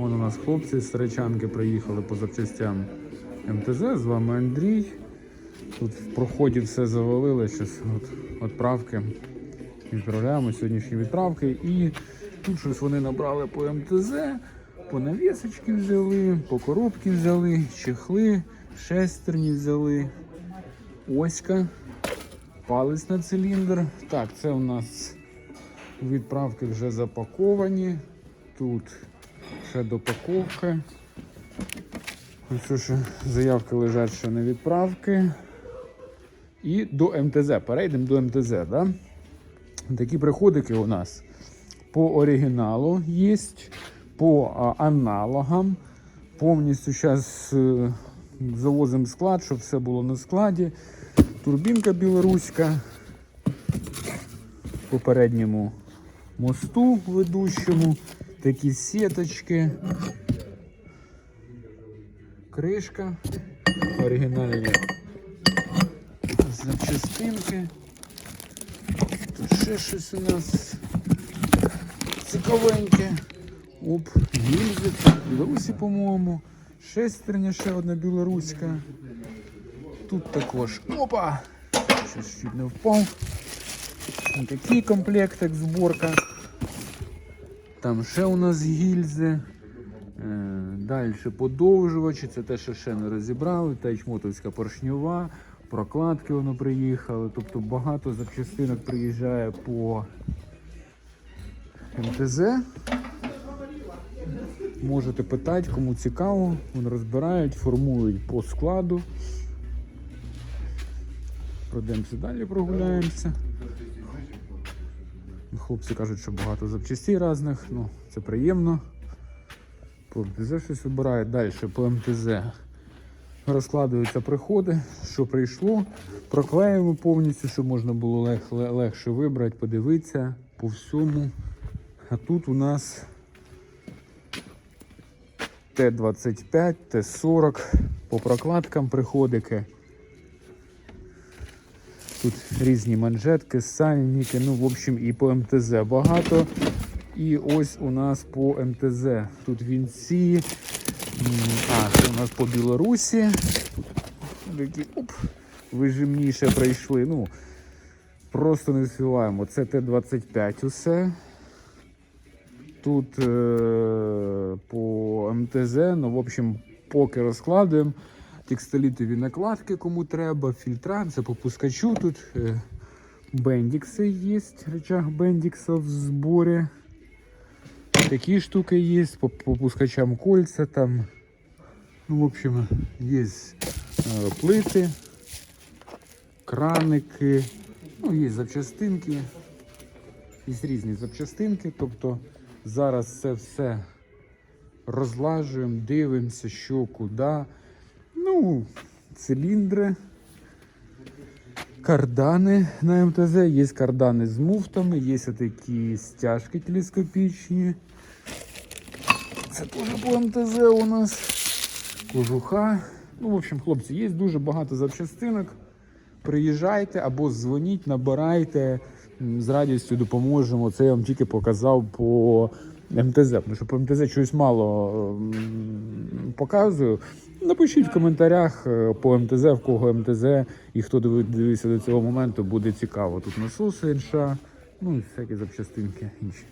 Вон у нас хлопці з Старичанки приїхали по запчастям МТЗ. З вами Андрій. Тут в проході все завалили. Щось от відправки. Відправляємо сьогоднішні відправки. І тут щось вони набрали по МТЗ, по навісочки взяли, по коробки взяли, чехли, шестерні взяли. Оська, палець на циліндр. Так, це у нас відправки вже запаковані. Тут ще допаковка. Ось ще заявки лежать ще на відправки. І до МТЗ. Перейдемо до МТЗ. Да? Такі приходики у нас по оригіналу є, по аналогам. Повністю зараз завозимо склад, щоб все було на складі. Турбінка білоруська. По передньому мосту ведущому. Такі сіточки. Кришка. Оригінальні запчастинки. Тут ще щось у нас цікавеньке. Оп, гільзи, білорусі, по-моєму. Шестерня ще одна білоруська. Тут також. Опа! Щось чуть не впав. Такий комплектик, зборка. Там ще у нас гільзи. Далі подовжувачі, це те, що ще не розібрали. Тайчмотовська поршньова, прокладки воно приїхали. Тобто багато запчастинок приїжджає по МТЗ. Можете питати, кому цікаво, вони розбирають, формують по складу. Пройдемося далі, прогуляємося. Хлопці кажуть, що багато запчастей різних, ну це приємно. По МТЗ щось вибирає. Далі по МТЗ розкладуються приходи, що прийшло. Проклеїмо повністю, щоб можна було лег, легше вибрати, подивитися по всьому. А тут у нас Т-25, Т-40 по прокладкам приходики. Тут різні манжетки, сальники, ну, в общем, і по МТЗ багато. І ось у нас по МТЗ. Тут вінці. А, це у нас по Білорусі. Такі, оп, вижимніше прийшли. Ну, просто не співаємо. Це Т-25 усе. Тут е, по МТЗ, ну, в общем, поки розкладуємо. Текстолітові накладки, кому треба, фільтра, це по пускачу тут. Е, бендікси є, речах бендікса в зборі. Такі штуки є, по, по пускачам кольця там. Ну, в общем, є е, плити, краники, ну, є запчастинки. Є різні запчастинки. Тобто зараз це все розлажуємо, дивимося, що куди. Ну, циліндри, кардани на МТЗ, є кардани з муфтами, є такі стяжки телескопічні. Це теж по МТЗ у нас. Кожуха. Ну, в общем, хлопці, є дуже багато запчастинок. Приїжджайте або дзвоніть, набирайте. З радістю допоможемо. Це я вам тільки показав по МТЗ. Тому що по МТЗ щось мало показую. Напишіть в коментарях е, по МТЗ, в кого МТЗ і хто диви- дивився до цього моменту, буде цікаво. Тут насоси інша, ну і всякі запчастинки інші.